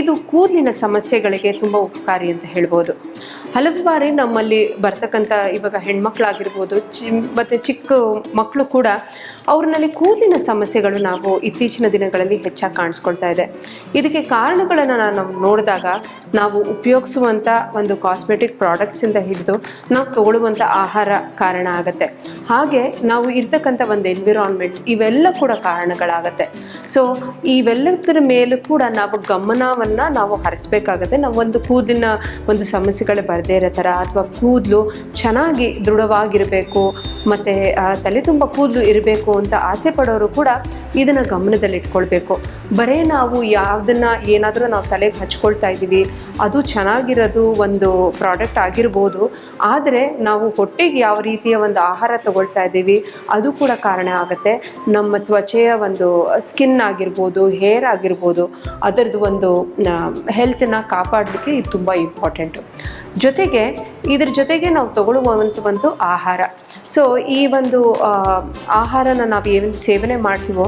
ಇದು ಕೂದಲಿನ ಸಮಸ್ಯೆಗಳಿಗೆ ತುಂಬ ಉಪಕಾರಿ ಅಂತ ಹೇಳ್ಬೋದು. ಹಲವು ಬಾರಿ ನಮ್ಮಲ್ಲಿ ಬರ್ತಕ್ಕಂಥ ಇವಾಗ ಹೆಣ್ಮಕ್ಳಾಗಿರ್ಬೋದು ಚಿ ಮತ್ತು ಚಿಕ್ಕ ಮಕ್ಕಳು ಕೂಡ ಅವ್ರನ್ನಲ್ಲಿ ಕೂದಲಿನ ಸಮಸ್ಯೆಗಳು ನಾವು ಇತ್ತೀಚಿನ ದಿನಗಳಲ್ಲಿ ಹೆಚ್ಚಾಗಿ ಕಾಣಿಸ್ಕೊಳ್ತಾ ಇದೆ. ಇದಕ್ಕೆ ಕಾರಣಗಳನ್ನು ನಾವು ನೋಡಿದಾಗ ನಾವು ಉಪಯೋಗಿಸುವಂಥ ಒಂದು ಕಾಸ್ಮೆಟಿಕ್ ಪ್ರಾಡಕ್ಟ್ಸಿಂದ ಹಿಡಿದು ನಾವು ತಗೊಳ್ಳುವಂಥ ಆಹಾರ ಕಾರಣ ಆಗುತ್ತೆ. ಹಾಗೆ ನಾವು ಇರ್ತಕ್ಕಂಥ ಒಂದು ಎನ್ವಿರಾನ್ಮೆಂಟ್ ಇವೆಲ್ಲ ಕೂಡ ಕಾರಣಗಳಾಗತ್ತೆ. ಸೊ ಇವೆಲ್ಲದರ ಮೇಲೂ ಕೂಡ ನಾವು ಗಮನವನ್ನು ನಾವು ಹರಿಸ್ಬೇಕಾಗತ್ತೆ. ನಾವು ಒಂದು ಕೂದಲಿನ ಒಂದು ಸಮಸ್ಯೆಗಳು ಬರದೇ ಇರೋ ಥರ ಅಥವಾ ಕೂದಲು ಚೆನ್ನಾಗಿ ದೃಢವಾಗಿರಬೇಕು, ಮತ್ತು ತಲೆ ತುಂಬ ಕೂದಲು ಇರಬೇಕು ಅಂತ ಆಸೆ ಪಡೋರು ಕೂಡ ಇದನ್ನು ಗಮನದಲ್ಲಿಟ್ಕೊಳ್ಬೇಕು ಬರೀ ನಾವು ಯಾವುದನ್ನು ಏನಾದರೂ ನಾವು ತಲೆಗೆ ಹಚ್ಕೊಳ್ತಾ ಇದ್ದೀವಿ, ಅದು ಚೆನ್ನಾಗಿರೋದು ಒಂದು ಪ್ರಾಡಕ್ಟ್ ಆಗಿರ್ಬೋದು, ಆದರೆ ನಾವು ಹೊಟ್ಟೆಗೆ ಯಾವ ರೀತಿಯ ಒಂದು ಆಹಾರ ತಗೊಳ್ತಾ ಇದ್ದೀವಿ, ಅದು ಕೂಡ ಕಾರಣ ಆಗುತ್ತೆ. ನಮ್ಮ ತ್ವಚೆಯ ಒಂದು ಸ್ಕಿನ್ ಆಗಿರ್ಬೋದು, ಹೇರ್ ಆಗಿರ್ಬೋದು ಅದರದ್ದು ಒಂದು ಹೆಲ್ತನ್ನ ಕಾಪಾಡಲಿಕ್ಕೆ ಇದು ತುಂಬ ಇಂಪಾರ್ಟೆಂಟು ಜೊತೆಗೆ ಇದ್ರ ಜೊತೆಗೆ ನಾವು ತಗೊಳ್ಳುವಂಥ ಒಂದು ಆಹಾರ. ಸೊ ಈ ಒಂದು ಆಹಾರನ ನಾವು ಏನು ಸೇವನೆ ಮಾಡ್ತೀವೋ,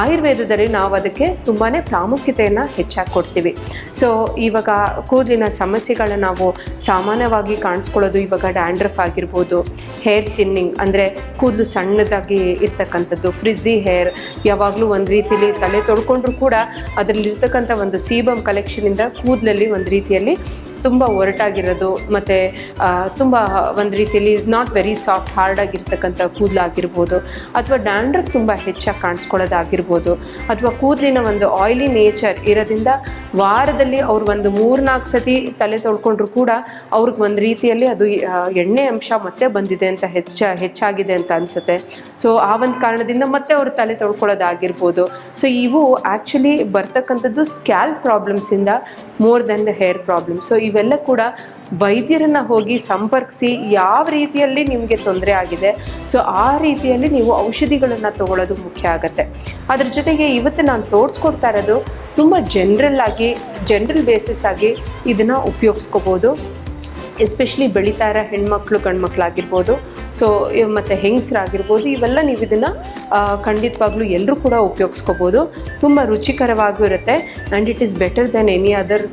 ಆಯುರ್ವೇದದಲ್ಲಿ ನಾವು ಅದಕ್ಕೆ ತುಂಬಾ ಪ್ರಾಮುಖ್ಯತೆಯನ್ನು ಹೆಚ್ಚಾಗಿ ಕೊಡ್ತೀವಿ. ಸೊ ಇವಾಗ ಕೂದಲಿನ ಸಮಸ್ಯೆಗಳನ್ನ ನಾವು ಸಾಮಾನ್ಯವಾಗಿ ಕಾಣಿಸ್ಕೊಳ್ಳೋದು, ಇವಾಗ ಡ್ಯಾಂಡ್ರಫ್ ಆಗಿರ್ಬೋದು, ಹೇರ್ ಥಿನ್ನಿಂಗ್ ಅಂದರೆ ಕೂದಲು ಸಣ್ಣದಾಗಿ ಇರ್ತಕ್ಕಂಥದ್ದು, ಫ್ರಿಜ್ಜಿ ಹೇರ್, ಯಾವಾಗಲೂ ಒಂದು ರೀತಿಯಲ್ಲಿ ತಲೆ ತೊಳ್ಕೊಂಡ್ರೂ ಕೂಡ ಅದರಲ್ಲಿರ್ತಕ್ಕಂಥ ಒಂದು ಸೀಬಮ್ ಕಲೆಕ್ಷನಿಂದ ಕೂದಲಲ್ಲಿ ಒಂದು ರೀತಿಯಲ್ಲಿ ತುಂಬ ಒರಟಾಗಿರೋದು, ಮತ್ತು ತುಂಬ ಒಂದು ರೀತಿಯಲ್ಲಿ ನಾಟ್ ವೆರಿ ಸಾಫ್ಟ್ ಹಾರ್ಡ್ ಆಗಿರ್ತಕ್ಕಂಥ ಕೂದಲಾಗಿರ್ಬೋದು ಅಥವಾ ಡ್ಯಾಂಡ್ರಫ್ ತುಂಬ ಹೆಚ್ಚಾಗಿ ಕಾಣಿಸ್ಕೊಳ್ಳೋದಾಗಿರ್ಬೋದು, ಅಥವಾ ಕೂದಲಿನ ಒಂದು ಆಯಿಲಿ ನೇಚರ್ ಇರೋದ್ರಿಂದ ವಾರದಲ್ಲಿ ಅವ್ರು ಒಂದು ಮೂರ್ನಾಲ್ಕು ಸತಿ ತಲೆ ತೊಳ್ಕೊಂಡ್ರು ಕೂಡ ಅವ್ರಿಗೆ ಒಂದು ರೀತಿಯಲ್ಲಿ ಅದು ಎಣ್ಣೆ ಅಂಶ ಮತ್ತೆ ಬಂದಿದೆ ಅಂತ ಹೆಚ್ಚ, ಹೆಚ್ಚಾಗಿದೆ ಅಂತ ಅನಿಸುತ್ತೆ. ಸೊ ಆ ಒಂದು ಕಾರಣದಿಂದ ಮತ್ತೆ ಅವರು ತಲೆ ತೊಳ್ಕೊಳ್ಳೋದಾಗಿರ್ಬೋದು. ಸೊ ಇವು ಆ್ಯಕ್ಚುಲಿ ಬರ್ತಕ್ಕಂಥದ್ದು scalp ಪ್ರಾಬ್ಲಮ್ಸಿಂದ more than the hair problem so ಇವೆಲ್ಲ ಕೂಡ ವೈದ್ಯರನ್ನ ಹೋಗಿ ಸಂಪರ್ಕಿಸಿ ಯಾವ ರೀತಿಯಲ್ಲಿ ನಿಮಗೆ ತೊಂದರೆ ಆಗಿದೆ. ಸೊ, ಆ ರೀತಿಯಲ್ಲಿ ನೀವು ಔಷಧಿಗಳನ್ನು ತಗೊಳ್ಳೋದು ಮುಖ್ಯ ಆಗುತ್ತೆ. ಅದ್ರ ಜೊತೆಗೆ ಇವತ್ತು ನಾನು ತೋರಿಸ್ಕೊಡ್ತಾ ಇರೋದು ತುಂಬ ಜನರಲ್ ಆಗಿ ಜನರಲ್ ಬೇಸಿಸ್ ಆಗಿ ಇದನ್ನು ಉಪಯೋಗಿಸ್ಕೋಬೋದು. ಎಸ್ಪೆಷಲಿ ಬೆಳೀತಾ ಇರೋ ಹೆಣ್ಮಕ್ಳು, ಗಂಡ್ಮಕ್ಳಾಗಿರ್ಬೋದು. ಸೊ ಮತ್ತು ಹೆಂಗಸರಾಗಿರ್ಬೋದು, ಇವೆಲ್ಲ ನೀವು ಇದನ್ನು ಖಂಡಿತವಾಗ್ಲೂ ಎಲ್ಲರೂ ಕೂಡ ಉಪಯೋಗಿಸ್ಕೋಬೋದು. ತುಂಬ ರುಚಿಕರವಾಗೂ ಇರುತ್ತೆ. And it is better than any other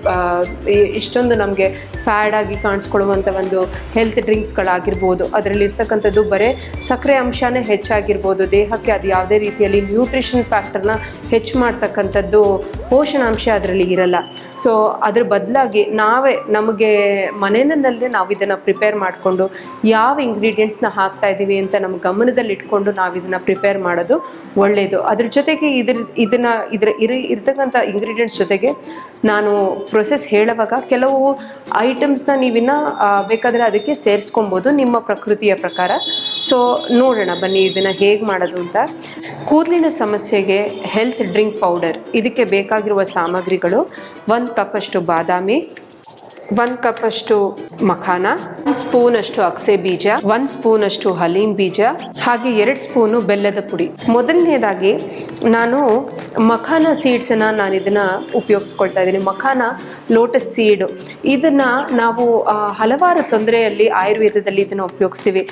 ಇಷ್ಟೊಂದು ನಮಗೆ ಫ್ಯಾಡ್ ಆಗಿ ಕಾಣಿಸ್ಕೊಳ್ಳುವಂಥ ಒಂದು ಹೆಲ್ತ್ ಡ್ರಿಂಕ್ಸ್ಗಳಾಗಿರ್ಬೋದು ಅದರಲ್ಲಿರ್ತಕ್ಕಂಥದ್ದು ಬರೀ ಸಕ್ಕರೆ ಅಂಶನೇ ಹೆಚ್ಚಾಗಿರ್ಬೋದು. ದೇಹಕ್ಕೆ ಅದು ಯಾವುದೇ ರೀತಿಯಲ್ಲಿ ನ್ಯೂಟ್ರಿಷನ್ ಫ್ಯಾಕ್ಟರ್ನ ಹೆಚ್ಚು ಮಾಡ್ತಕ್ಕಂಥದ್ದು ಪೋಷಣಾಂಶ ಅದರಲ್ಲಿ ಇರಲ್ಲ. ಸೊ ಅದ್ರ ಬದಲಾಗಿ ನಾವೇ ನಮಗೆ ಮನೆಯಲ್ಲೇ ನಾವು ಇದನ್ನು ಪ್ರಿಪೇರ್ ಮಾಡಿಕೊಂಡು, ಯಾವ ಇಂಗ್ರೀಡಿಯೆಂಟ್ಸ್ನ ಹಾಕ್ತಾ ಇದ್ದೀವಿ ಅಂತ ನಮ್ಮ ಗಮನದಲ್ಲಿ ಇಟ್ಕೊಂಡು ನಾವು ಇದನ್ನು ಪ್ರಿಪೇರ್ ಮಾಡೋದು ಒಳ್ಳೆಯದು ಅದ್ರ ಜೊತೆಗೆ ಇದ್ರ, ಇದನ್ನ, ಇದ್ರ, ಇರ, ಇರ್ತಕ್ಕಂಥ ಇಂಗ್ರೀಡಿಯೆಂಟ್ಸ್ ಜೊತೆಗೆ ನಾನು ಪ್ರೊಸೆಸ್ ಹೇಳುವಾಗ ಕೆಲವು ಐಟಮ್ಸ್ನ ನೀವಿನ್ನ ಬೇಕಾದರೆ ಅದಕ್ಕೆ ಸೇರಿಸ್ಕೊಬೋದು ನಿಮ್ಮ ಪ್ರಕೃತಿಯ ಪ್ರಕಾರ. ಸೊ ನೋಡೋಣ ಬನ್ನಿ ಇದನ್ನು ಹೇಗೆ ಮಾಡೋದು ಅಂತ. ಕೂದಲಿನ ಸಮಸ್ಯೆಗೆ ಹೆಲ್ತ್ ಡ್ರಿಂಕ್ ಪೌಡರ್ ಇದಕ್ಕೆ ಬೇಕಾಗಿರುವ ಸಾಮಗ್ರಿಗಳು ಒಂದು ಕಪ್ಪಷ್ಟು ಬಾದಾಮಿ, ಒಂದು ಕಪ್ಪಷ್ಟು ಮಖಾನ ಸ್ಪೂನ್ ಅಷ್ಟು ಅಕ್ಸೆ ಬೀಜ, ಒಂದ್ ಸ್ಪೂನ್ ಅಷ್ಟು ಹಲೀಂ ಬೀಜ, ಹಾಗೆ ಎರಡು ಸ್ಪೂನು ಬೆಲ್ಲದ ಪುಡಿ. ಮೊದಲನೇದಾಗಿ ನಾನು ಮಖಾನ ಸೀಡ್ಸನ್ನು ನಾನು ಇದನ್ನ ಉಪಯೋಗಿಸ್ಕೊಳ್ತಾ ಇದ್ದೀನಿ. ಮಖಾನ ಲೋಟಸ್ ಸೀಡ್ ಇದನ್ನ ನಾವು ಹಲವಾರು ತೊಂದರೆಯಲ್ಲಿ ಆಯುರ್ವೇದದಲ್ಲಿ ಇದನ್ನ ಉಪಯೋಗಿಸ್ತೀವಿ.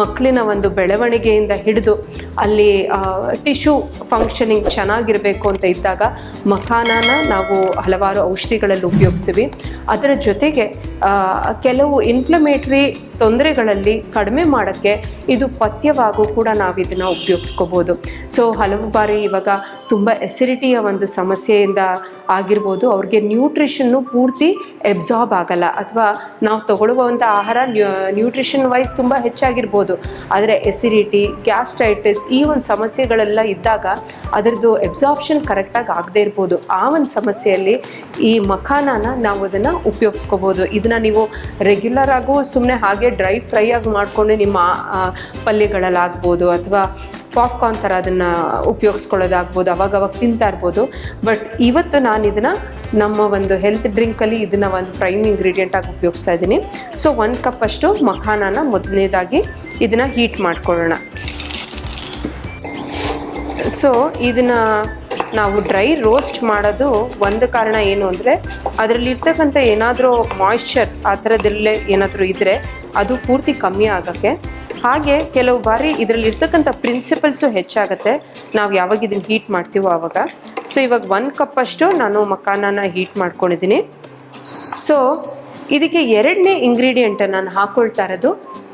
ಮಕ್ಕಳಿನ ಒಂದು ಬೆಳವಣಿಗೆಯಿಂದ ಹಿಡಿದು ಅಲ್ಲಿ ಟಿಶ್ಯೂ ಫಂಕ್ಷನಿಂಗ್ ಚೆನ್ನಾಗಿರಬೇಕು ಅಂತ ಇದ್ದಾಗ ಮಖಾನನ ನಾವು ಹಲವಾರು ಔಷಧಿಗಳಲ್ಲಿ ಉಪಯೋಗಿಸ್ತೀವಿ. ಅದರ ಜೊತೆಗೆ ಕೆಲವು ಕೆಲವು geometry ತೊಂದರೆಗಳಲ್ಲಿ ಕಡಿಮೆ ಮಾಡೋಕ್ಕೆ ಇದು ಪಥ್ಯವಾಗೂ ಕೂಡ ನಾವು ಇದನ್ನು ಉಪಯೋಗಿಸ್ಕೋಬೋದು. ಸೊ ಹಲವು ಬಾರಿ ಇವಾಗ ತುಂಬ ಎಸಿಡಿಟಿಯ ಒಂದು ಸಮಸ್ಯೆಯಿಂದ ಆಗಿರ್ಬೋದು, ಅವ್ರಿಗೆ ನ್ಯೂಟ್ರಿಷನ್ನು ಪೂರ್ತಿ ಎಬ್ಸಾರ್ಬ್ ಆಗಲ್ಲ. ಅಥವಾ ನಾವು ತಗೊಳ್ಳುವಂಥ ಆಹಾರ ನ್ಯೂಟ್ರಿಷನ್ ವೈಸ್ ತುಂಬ ಹೆಚ್ಚಾಗಿರ್ಬೋದು. ಆದರೆ ಎಸಿಡಿಟಿ ಗ್ಯಾಸ್ಟ್ರೈಟಿಸ್ ಈ ಒಂದು ಸಮಸ್ಯೆಗಳೆಲ್ಲ ಇದ್ದಾಗ ಅದರದ್ದು ಎಬ್ಸಾರ್ಪ್ಷನ್ ಕರೆಕ್ಟಾಗಿ ಆಗದೇ ಇರ್ಬೋದು. ಆ ಒಂದು ಸಮಸ್ಯೆಯಲ್ಲಿ ಈ ಮಖಾನನ ನಾವು ಅದನ್ನು ಉಪಯೋಗಿಸ್ಕೋಬೋದು. ಇದನ್ನು ನೀವು ರೆಗ್ಯುಲರ್ ಆಗು ಸುಮ್ಮನೆ ಹಾಗೆ ಡ್ರೈ ಫ್ರೈ ಆಗಿ ಮಾಡಿಕೊಂಡು ನಿಮ್ಮ ಪಲ್ಯಗಳಲ್ಲಾಗ್ಬೋದು ಅಥವಾ ಪಾಪ್ಕಾರ್ನ್ ಥರ ಅದನ್ನು ಉಪಯೋಗಿಸ್ಕೊಳ್ಳೋದಾಗ್ಬೋದು ಅವಾಗ ಅವಾಗ ತಿಂತಾ ಇರ್ಬೋದು. ಬಟ್ ಇವತ್ತು ನಾನು ಇದನ್ನು ನಮ್ಮ ಒಂದು ಹೆಲ್ತ್ ಡ್ರಿಂಕಲ್ಲಿ ಇದನ್ನು ಒಂದು ಪ್ರೈಮ್ ಇಂಗ್ರೀಡಿಯೆಂಟ್ ಆಗಿ ಉಪಯೋಗಿಸ್ತಾ ಇದ್ದೀನಿ. ಸೊ ಒಂದು ಕಪ್ಪಷ್ಟು ಮಖಾನನ ಮೊದಲನೇದಾಗಿ ಇದನ್ನು ಹೀಟ್ ಮಾಡ್ಕೊಳ್ಳೋಣ. ಸೊ ಇದನ್ನು ನಾವು ಡ್ರೈ ರೋಸ್ಟ್ ಮಾಡೋದು ಒಂದು ಕಾರಣ ಏನು ಅಂದರೆ, ಅದರಲ್ಲಿರ್ತಕ್ಕಂಥ ಏನಾದರೂ ಮಾಯ್ಶ್ಚರ್ ಆ ಥರದಲ್ಲೇ ಏನಾದರೂ ಇದ್ದರೆ ಅದು ಪೂರ್ತಿ ಕಮ್ಮಿ ಆಗೋಕ್ಕೆ. ಹಾಗೆ ಕೆಲವು ಬಾರಿ ಇದರಲ್ಲಿ ಇರ್ತಕ್ಕಂಥ ಪ್ರಿನ್ಸಿಪಲ್ಸು ಹೆಚ್ಚಾಗುತ್ತೆ. ನಾವು ಯಾವಾಗ ಇದನ್ನು ಹೀಟ್ ಮಾಡ್ತೀವೋ ಆವಾಗ. ಸೊ ಇವಾಗ ಒಂದು ಕಪ್ಪಷ್ಟು ನಾನು ಮಕಾನನ ಹೀಟ್ ಮಾಡ್ಕೊಂಡಿದ್ದೀನಿ. ಸೊ ಇದಕ್ಕೆ ಎರಡನೇ ಇಂಗ್ರೀಡಿಯೆಂಟನ್ನು ನಾನು ಹಾಕ್ಕೊಳ್ತಾ ಇರೋದು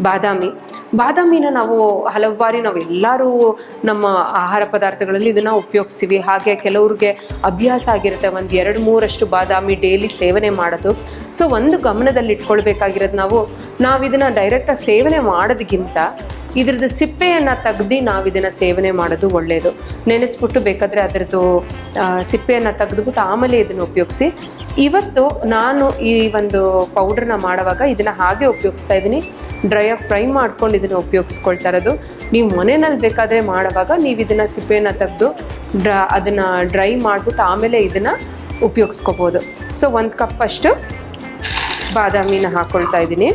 ಬಾದಾಮಿ. ಬಾದಾಮಿನ ನಾವು ಹಲವು ಬಾರಿ ನಾವು ಎಲ್ಲರೂ ನಮ್ಮ ಆಹಾರ ಪದಾರ್ಥಗಳಲ್ಲಿ ಇದನ್ನು ಉಪಯೋಗಿಸ್ತೀವಿ ಹಾಗೆ ಕೆಲವ್ರಿಗೆ ಅಭ್ಯಾಸ ಆಗಿರುತ್ತೆ. ಒಂದು ಎರಡು ಮೂರಷ್ಟು ಬಾದಾಮಿ ಡೈಲಿ ಸೇವನೆ ಮಾಡೋದು. ಸೊ, ಒಂದು ಗಮನದಲ್ಲಿ ಇಟ್ಕೊಳ್ಬೇಕಾಗಿರೋದು ನಾವು ನಾವು ಇದನ್ನು ಡೈರೆಕ್ಟಾಗಿ ಸೇವನೆ ಮಾಡೋದಕ್ಕಿಂತ ಇದ್ರದ್ದು ಸಿಪ್ಪೆಯನ್ನು ತೆಗ್ದು ನಾವು ಇದನ್ನು ಸೇವನೆ ಮಾಡೋದು ಒಳ್ಳೆಯದು ನೆನೆಸ್ಬಿಟ್ಟು ಬೇಕಾದರೆ ಅದರದ್ದು ಸಿಪ್ಪೆಯನ್ನು ತೆಗೆದುಬಿಟ್ಟು ಆಮೇಲೆ ಇದನ್ನು ಉಪಯೋಗಿಸಿ. ಇವತ್ತು ನಾನು ಈ ಒಂದು ಪೌಡ್ರನ್ನ ಮಾಡುವಾಗ ಇದನ್ನು ಹಾಗೆ ಉಪಯೋಗಿಸ್ತಾ ಇದ್ದೀನಿ. ಡ್ರೈಯಾಗಿ ಫ್ರೈ ಮಾಡ್ಕೊಂಡು ಇದನ್ನು ಉಪಯೋಗಿಸ್ಕೊಳ್ತಾ ಇರೋದು. ನೀವು ಮನೆಯಲ್ಲಿ ಬೇಕಾದರೆ ಮಾಡುವಾಗ ನೀವು ಇದನ್ನು ಸಿಪ್ಪೆಯನ್ನು ತೆಗೆದು ಡ್ರ ಅದನ್ನು ಡ್ರೈ ಮಾಡಿಬಿಟ್ಟು ಆಮೇಲೆ ಇದನ್ನು ಉಪಯೋಗಿಸ್ಕೋಬೋದು. ಸೊ ಒಂದು ಕಪ್ಪಷ್ಟು ಬಾದಾಮಿನ ಹಾಕ್ಕೊಳ್ತಾ ಇದ್ದೀನಿ.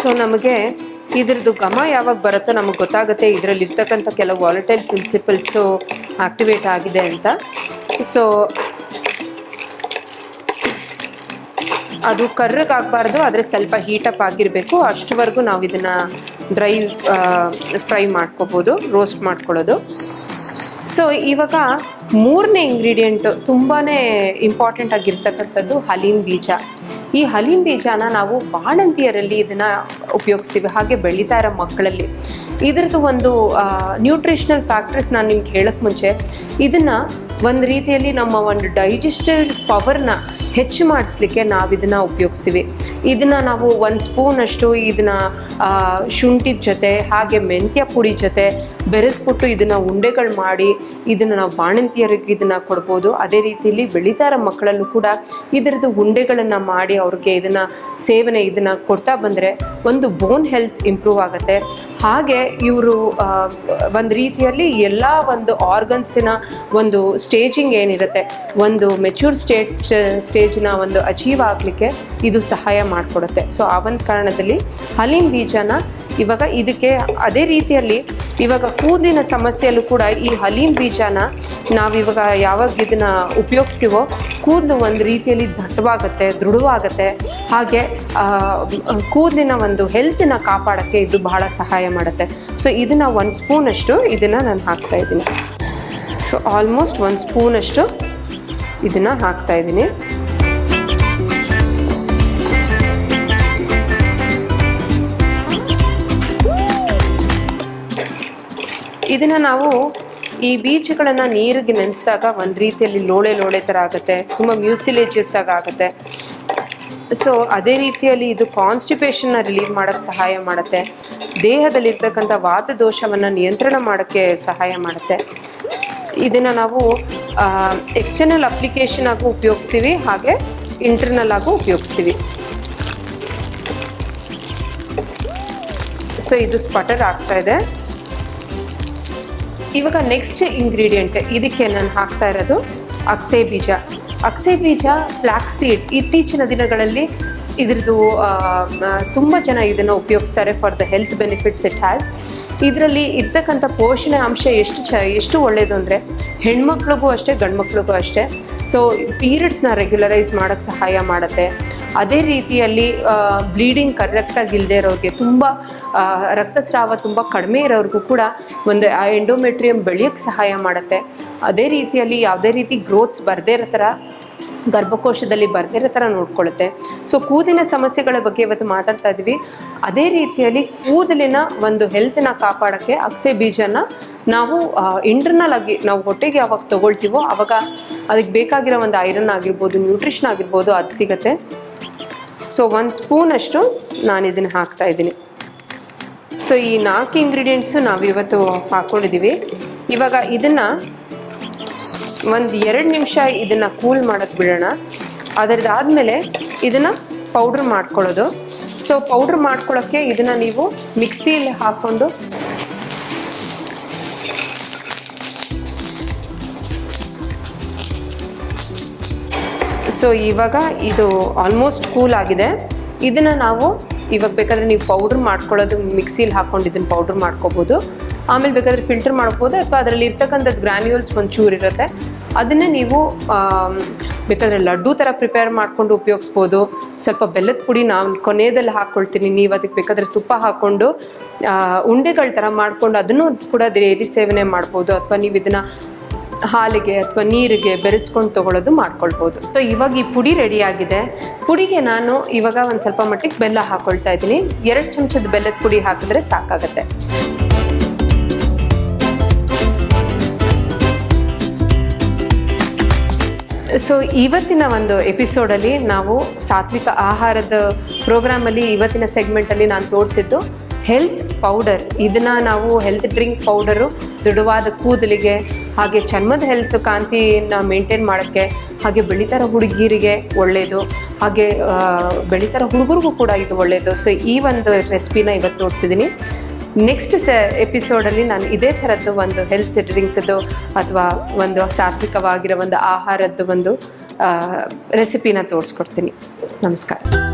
ಸೊ ನಮಗೆ ಇದ್ರದ್ದು ಗಮ ಯಾವಾಗ ಬರುತ್ತೋ ನಮಗೆ ಗೊತ್ತಾಗುತ್ತೆ. ಇದರಲ್ಲಿ ಇರ್ತಕ್ಕಂಥ ಕೆಲವು ವಾಲಟೈಲ್ ಪ್ರಿನ್ಸಿಪಲ್ಸು ಆಕ್ಟಿವೇಟ್ ಆಗಿದೆ ಅಂತ. ಸೊ ಅದು ಕರ್ರಗಾಗಬಾರ್ದು, ಆದರೆ ಸ್ವಲ್ಪ ಹೀಟಪ್ ಆಗಿರಬೇಕು. ಅಷ್ಟವರೆಗೂ ನಾವು ಇದನ್ನು ಡ್ರೈ ಫ್ರೈ ಮಾಡ್ಕೋಬೋದು ರೋಸ್ಟ್ ಮಾಡ್ಕೊಳ್ಳೋದು. ಸೊ ಇವಾಗ ಮೂರನೇ ಇಂಗ್ರೀಡಿಯೆಂಟು ತುಂಬಾ ಇಂಪಾರ್ಟೆಂಟ್ ಆಗಿರ್ತಕ್ಕಂಥದ್ದು ಹಲೀಮ್ ಬೀಜ. ಈ ಹಲೀಮ್ ಬೀಜನ ನಾವು ಬಾಣಂತಿಯರಲ್ಲಿ ಇದನ್ನ ಉಪಯೋಗಿಸ್ತೀವಿ, ಹಾಗೆ ಬೆಳೀತಾ ಇರೋ ಮಕ್ಕಳಲ್ಲಿ. ಇದ್ರದ್ದು ಒಂದು ನ್ಯೂಟ್ರಿಷನಲ್ ಫ್ಯಾಕ್ಟ್ರೀಸ್ ನಾನು ನಿಮ್ಗೆ ಹೇಳಕ್ ಮುಂಚೆ, ಇದನ್ನು ಒಂದು ರೀತಿಯಲ್ಲಿ ನಮ್ಮ ಒಂದು ಡೈಜೆಸ್ಟಿವ್ ಪವರ್ನ ಹೆಚ್ಚು ಮಾಡಿಸ್ಲಿಕ್ಕೆ ನಾವು ಇದನ್ನು ಉಪಯೋಗಿಸ್ತೀವಿ. ಇದನ್ನು ನಾವು ಒಂದು ಸ್ಪೂನಷ್ಟು ಇದನ್ನು ಶುಂಠಿದ ಜೊತೆ, ಹಾಗೆ ಮೆಂತ್ಯ ಪುಡಿ ಜೊತೆ ಬೆರೆಸ್ಬಿಟ್ಟು ಇದನ್ನು ಉಂಡೆಗಳು ಮಾಡಿ ಇದನ್ನು ನಾವು ಬಾಣಂತಿಯರಿಗೆ ಇದನ್ನು ಕೊಡ್ಬೋದು. ಅದೇ ರೀತಿಯಲ್ಲಿ ಬೆಳೀತಾ ಮಕ್ಕಳಲ್ಲೂ ಕೂಡ ಇದರದ್ದು ಉಂಡೆಗಳನ್ನು ಮಾಡಿ ಅವ್ರಿಗೆ ಇದನ್ನು ಸೇವನೆ ಇದನ್ನು ಕೊಡ್ತಾ ಬಂದರೆ ಒಂದು ಬೋನ್ ಹೆಲ್ತ್ ಇಂಪ್ರೂವ್ ಆಗುತ್ತೆ. ಹಾಗೆ ಇವರು ಒಂದು ರೀತಿಯಲ್ಲಿ ಎಲ್ಲ ಒಂದು ಆರ್ಗನ್ಸಿನ ಒಂದು ಸ್ಟೇಜಿಂಗ್ ಏನಿರುತ್ತೆ, ಒಂದು ಮೆಚ್ಯೂರ್ ಸ್ಟೇಟ್ ಸ್ಟೇಜ್ನ ಒಂದು ಅಚೀವ್ ಆಗಲಿಕ್ಕೆ ಇದು ಸಹಾಯ ಮಾಡಿಕೊಡುತ್ತೆ. ಸೊ ಆ ಒಂದು ಕಾರಣದಲ್ಲಿ ಹಲೀಮ್ ಬೀಜನ ಇವಾಗ ಇದಕ್ಕೆ ಅದೇ ರೀತಿಯಲ್ಲಿ ಇವಾಗ ಕೂದಲಿನ ಸಮಸ್ಯೆಯಲ್ಲೂ ಕೂಡ ಈ ಹಲೀಮ್ ಬೀಜನ ನಾವಿವಾಗ ಯಾವಾಗ ಇದನ್ನು ಉಪಯೋಗಿಸ್ತೀವೋ ಕೂದಲು ಒಂದು ರೀತಿಯಲ್ಲಿ ದಟ್ಟವಾಗುತ್ತೆ, ದೃಢವಾಗುತ್ತೆ. ಹಾಗೆ ಕೂದಲಿನ ಒಂದು ಹೆಲ್ತನ್ನ ಕಾಪಾಡೋಕ್ಕೆ ಇದು ಬಹಳ ಸಹಾಯ ಮಾಡುತ್ತೆ. ಸೊ ಇದನ್ನು ಒಂದು ಸ್ಪೂನಷ್ಟು ಇದನ್ನು ನಾನು ಹಾಕ್ತಾ ಇದ್ದೀನಿ. ಸೊ ಆಲ್ಮೋಸ್ಟ್ ಒಂದು ಸ್ಪೂನಷ್ಟು ಇದನ್ನು ಹಾಕ್ತಾ ಇದ್ದೀನಿ. ಇದನ್ನು ನಾವು ಈ ಬೀಜಗಳನ್ನ ನೀರಿಗೆ ನೆನೆಸಿದಾಗ ಒಂದು ರೀತಿಯಲ್ಲಿ ಲೋಳೆ ಲೋಳೆ ಥರ ಆಗುತ್ತೆ, ತುಂಬ ಮ್ಯೂಸಿಲೇಜಸ್ ಆಗಿ ಆಗುತ್ತೆ. ಸೊ ಅದೇ ರೀತಿಯಲ್ಲಿ ಇದು ಕಾನ್ಸ್ಟಿಪೇಷನ್ನ ರಿಲೀವ್ ಮಾಡೋಕ್ಕೆ ಸಹಾಯ ಮಾಡುತ್ತೆ. ದೇಹದಲ್ಲಿರ್ತಕ್ಕಂಥ ವಾತದೋಷವನ್ನು ನಿಯಂತ್ರಣ ಮಾಡೋಕ್ಕೆ ಸಹಾಯ ಮಾಡುತ್ತೆ. ಇದನ್ನು ನಾವು ಎಕ್ಸ್ಟರ್ನಲ್ ಅಪ್ಲಿಕೇಶನ್ ಆಗೂ ಉಪಯೋಗಿಸ್ತೀವಿ, ಹಾಗೆ ಇಂಟರ್ನಲ್ ಆಗೂ ಉಪಯೋಗಿಸ್ತೀವಿ. ಸೊ ಇದು ಸ್ಪಟರ್ ಆಗ್ತಾ ಇದೆ. ಇವಾಗ ನೆಕ್ಸ್ಟ್ ಇಂಗ್ರೀಡಿಯೆಂಟ್ ಇದಕ್ಕೆ ನಾನು ಹಾಕ್ತಾ ಇರೋದು ಅಕ್ಸೆ ಬೀಜ. ಅಕ್ಸೆ ಬೀಜ ಫ್ಲ್ಯಾಕ್ ಸೀಡ್ ಇತ್ತೀಚಿನ ದಿನಗಳಲ್ಲಿ ಇದ್ರದ್ದು ತುಂಬ ಜನ ಇದನ್ನು ಉಪಯೋಗಿಸ್ತಾರೆ for the health benefits it has ಇದರಲ್ಲಿ ಇರ್ತಕ್ಕಂಥ ಪೋಷಣೆ ಅಂಶ ಎಷ್ಟು ಚ, ಎಷ್ಟು ಒಳ್ಳೆಯದು ಅಂದರೆ ಹೆಣ್ಮಕ್ಳಿಗೂ ಅಷ್ಟೇ, ಗಂಡ್ಮಕ್ಳಿಗೂ ಅಷ್ಟೇ. ಸೊ ಪೀರಿಯಡ್ಸ್ನ ರೆಗ್ಯುಲರೈಸ್ ಮಾಡೋಕ್ಕೆ ಸಹಾಯ ಮಾಡುತ್ತೆ. ಅದೇ ರೀತಿಯಲ್ಲಿ ಬ್ಲೀಡಿಂಗ್ ಕರೆಕ್ಟಾಗಿ ಇಲ್ಲದೆ ಇರೋರಿಗೆ ತುಂಬ ರಕ್ತಸ್ರಾವ ತುಂಬ ಕಡಿಮೆ ಇರೋರಿಗೂ ಕೂಡ ಒಂದು, ಆ ಎಂಡೋಮೆಟ್ರಿಯಂ ಬೆಳೆಯೋಕ್ಕೆ ಸಹಾಯ ಮಾಡುತ್ತೆ. ಅದೇ ರೀತಿಯಲ್ಲಿ ಯಾವುದೇ ರೀತಿ ಗ್ರೋತ್ಸ್ ಬರದೇ ಇರೋ ಥರ, ಗರ್ಭಕೋಶದಲ್ಲಿ ಬರ್ದಿರೋ ಥರ ನೋಡ್ಕೊಳ್ಳುತ್ತೆ ಸೊ ಕೂದಲಿನ ಸಮಸ್ಯೆಗಳ ಬಗ್ಗೆ ಇವತ್ತು ಮಾತಾಡ್ತಾ ಇದ್ವಿ. ಅದೇ ರೀತಿಯಲ್ಲಿ ಕೂದಲಿನ ಒಂದು ಹೆಲ್ತ್ನ ಕಾಪಾಡೋಕ್ಕೆ ಅಕ್ಸೆ ಬೀಜನ ನಾವು ಇಂಟರ್ನಲ್ ಆಗಿ ನಾವು ಹೊಟ್ಟೆಗೆ ಯಾವಾಗ ತೊಗೊಳ್ತೀವೋ ಅವಾಗ ಅದಕ್ಕೆ ಬೇಕಾಗಿರೋ ಒಂದು ಐರನ್ ಆಗಿರ್ಬೋದು ನ್ಯೂಟ್ರಿಷನ್ ಆಗಿರ್ಬೋದು ಅದು ಸಿಗುತ್ತೆ. ಸೊ ಒಂದು ಸ್ಪೂನಷ್ಟು ನಾನು ಇದನ್ನು ಹಾಕ್ತಾ ಇದ್ದೀನಿ. ಸೊ ಈ ನಾಲ್ಕು ಇಂಗ್ರೀಡಿಯೆಂಟ್ಸು ನಾವು ಇವತ್ತು ಹಾಕ್ಕೊಂಡಿದ್ದೀವಿ ಇವಾಗ ಇದನ್ನು ಒಂದು ಎರಡು ನಿಮಿಷ ಇದನ್ನು ಕೂಲ್ ಮಾಡೋಕ್ಕೆ ಬಿಡೋಣ. ಅದರದಾದಮೇಲೆ ಇದನ್ನು ಪೌಡ್ರ್ ಮಾಡ್ಕೊಳ್ಳೋದು. ಸೊ ಪೌಡ್ರ್ ಮಾಡ್ಕೊಳ್ಳೋಕ್ಕೆ ಇದನ್ನು ನೀವು ಮಿಕ್ಸಿಯಲ್ಲಿ ಹಾಕ್ಕೊಂಡು ಸೊ ಇವಾಗ ಇದು ಆಲ್ಮೋಸ್ಟ್ ಕೂಲ್ ಆಗಿದೆ. ಇದನ್ನು ನಾವು ಇವಾಗ ಬೇಕಾದರೆ ನೀವು ಪೌಡ್ರ್ ಮಾಡ್ಕೊಳ್ಳೋದು ಮಿಕ್ಸಿಲಿ ಹಾಕ್ಕೊಂಡು ಇದನ್ನು ಪೌಡ್ರ್ ಮಾಡ್ಕೋಬೋದು. ಆಮೇಲೆ ಬೇಕಾದರೆ ಫಿಲ್ಟರ್ ಮಾಡ್ಬೋದು ಅಥವಾ ಅದರಲ್ಲಿ ಇರ್ತಕ್ಕಂಥದ್ದು ಗ್ರ್ಯಾನ್ಯೂಲ್ಸ್ ಒಂಚೂರು ಇರುತ್ತೆ. ಅದನ್ನೇ ನೀವು ಬೇಕಾದರೆ ಲಡ್ಡು ಥರ ಪ್ರಿಪೇರ್ ಮಾಡಿಕೊಂಡು ಉಪಯೋಗಿಸ್ಬೋದು. ಸ್ವಲ್ಪ ಬೆಲ್ಲದ ಪುಡಿ ನಾನು ಕೊನೆಯದಲ್ಲಿ ಹಾಕ್ಕೊಳ್ತೀನಿ ನೀವು ಅದಕ್ಕೆ ಬೇಕಾದರೆ ತುಪ್ಪ ಹಾಕ್ಕೊಂಡು ಉಂಡೆಗಳ ಥರ ಮಾಡ್ಕೊಂಡು ಅದನ್ನು ಕೂಡ ಡೈಲಿ ಸೇವನೆ ಮಾಡ್ಬೋದು. ಅಥವಾ ನೀವು ಇದನ್ನು ಹಾಲಿಗೆ ಅಥವಾ ನೀರಿಗೆ ಬೆರೆಸ್ಕೊಂಡು ತಗೊಳ್ಳೋದು ಮಾಡ್ಕೊಳ್ಬೋದು. ಸೊ ಇವಾಗ ಈ ಪುಡಿ ರೆಡಿ ಆಗಿದೆ. ಪುಡಿಗೆ ನಾನು ಇವಾಗ ಒಂದು ಸ್ವಲ್ಪ ಮಟ್ಟಿಗೆ ಬೆಲ್ಲ ಹಾಕೊಳ್ತಾ ಇದ್ದೀನಿ. ಎರಡು ಚಮಚದ ಬೆಲ್ಲದ ಪುಡಿ ಹಾಕಿದ್ರೆ ಸಾಕಾಗುತ್ತೆ. ಸೊ ಇವತ್ತಿನ ಒಂದು ಎಪಿಸೋಡಲ್ಲಿ ನಾವು ಸಾತ್ವಿಕ ಆಹಾರದ ಪ್ರೋಗ್ರಾಮಲ್ಲಿ ಇವತ್ತಿನ ಸೆಗ್ಮೆಂಟಲ್ಲಿ ನಾನು ತೋರಿಸಿದ್ದು ಹೆಲ್ತ್ ಪೌಡರ್ ಇದನ್ನು ನಾವು ಹೆಲ್ತ್ ಡ್ರಿಂಕ್ ಪೌಡರು ದೃಢವಾದ ಕೂದಲಿಗೆ ಹಾಗೆ ಚರ್ಮದ ಹೆಲ್ತ್ ಕಾಂತಿಯನ್ನು ಮೇಂಟೈನ್ ಮಾಡೋಕ್ಕೆ, ಹಾಗೆ ಬೆಳೀತಾರ ಹುಡುಗಿರಿಗೆ ಒಳ್ಳೆಯದು ಹಾಗೆ ಬೆಳೀತಾರ ಹುಡುಗರಿಗೂ ಕೂಡ ಇದು ಒಳ್ಳೆಯದು ಸೊ ಈ ಒಂದು ರೆಸಿಪಿನ ಇವತ್ತು ತೋರಿಸಿದ್ದೀನಿ ನೆಕ್ಸ್ಟ್ ಸ ಎಪಿಸೋಡಲ್ಲಿ ನಾನು ಇದೇ ಥರದ್ದು ಒಂದು ಹೆಲ್ತ್ ಡ್ರಿಂಕ್ದು ಅಥವಾ ಒಂದು ಸಾತ್ವಿಕವಾಗಿರೋ ಒಂದು ಆಹಾರದ್ದು ಒಂದು ರೆಸಿಪಿನ ತೋರಿಸ್ಕೊಡ್ತೀನಿ. ನಮಸ್ಕಾರ.